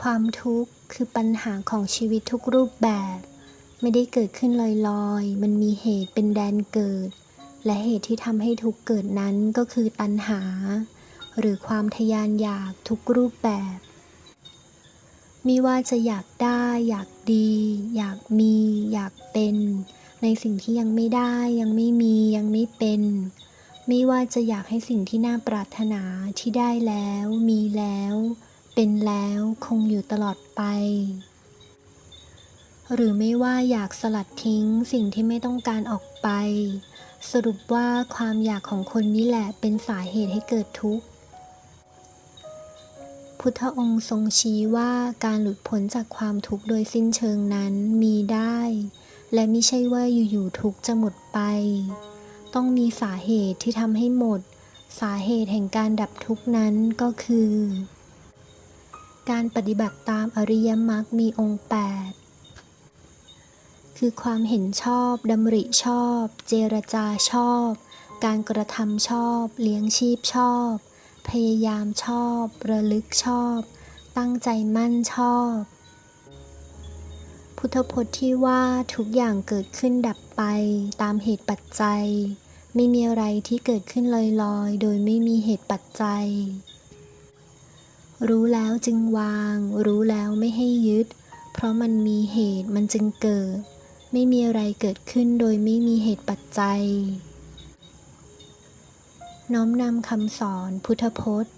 ความทุกข์คือปัญหาของชีวิตทุกรูปแบบ ไม่ได้เกิดขึ้นลอยๆ มันมีเหตุเป็นแดนเกิด และเหตุที่ทำให้ทุกเกิดนั้นก็คือตัณหา หรือความทยานอยากทุกรูปแบบไม่ว่าจะอยากได้ อยากดี อยากมี อยากเป็น ในสิ่งที่ยังไม่ได้ ยังไม่มี ยังไม่เป็น ไม่ว่าจะอยากให้สิ่งที่น่าปรารถนาที่ได้แล้ว มีแล้ว เป็นแล้วคงอยู่ตลอดไป หรือไม่ว่าอยากสลัดทิ้งสิ่งที่ไม่ต้องการออกไป สรุปว่าความอยากของคนนี้แหละเป็นสาเหตุให้เกิดทุกข์พุทธองค์ทรงชี้ว่าการหลุดพ้นจากความทุกข์โดยสิ้นเชิงนั้นมีได้ และไม่ใช่ว่าอยู่ๆทุกข์จะหมดไป ต้องมีสาเหตุที่ทำให้หมด สาเหตุแห่งการดับทุกข์นั้นก็คือ การปฏิบัติตามอริยมรรคมีองค์ 8 คือความเห็นชอบดำริชอบ เจรจาชอบ การกระทำชอบ เลี้ยงชีพชอบ พยายามชอบ ระลึกชอบ ตั้งใจมั่นชอบ พุทธพจน์ที่ว่าทุกอย่างเกิดขึ้นดับไปตามเหตุปัจจัย ไม่มีอะไรที่เกิดขึ้นลอยๆ โดยไม่มีเหตุปัจจัย รู้แล้วจึงวาง รู้แล้วไม่ให้ยึด เพราะมันมีเหตุมันจึงเกิด ไม่มีอะไรเกิดขึ้นโดยไม่มีเหตุปัจจัย น้อมนำคำสอนพุทธพจน์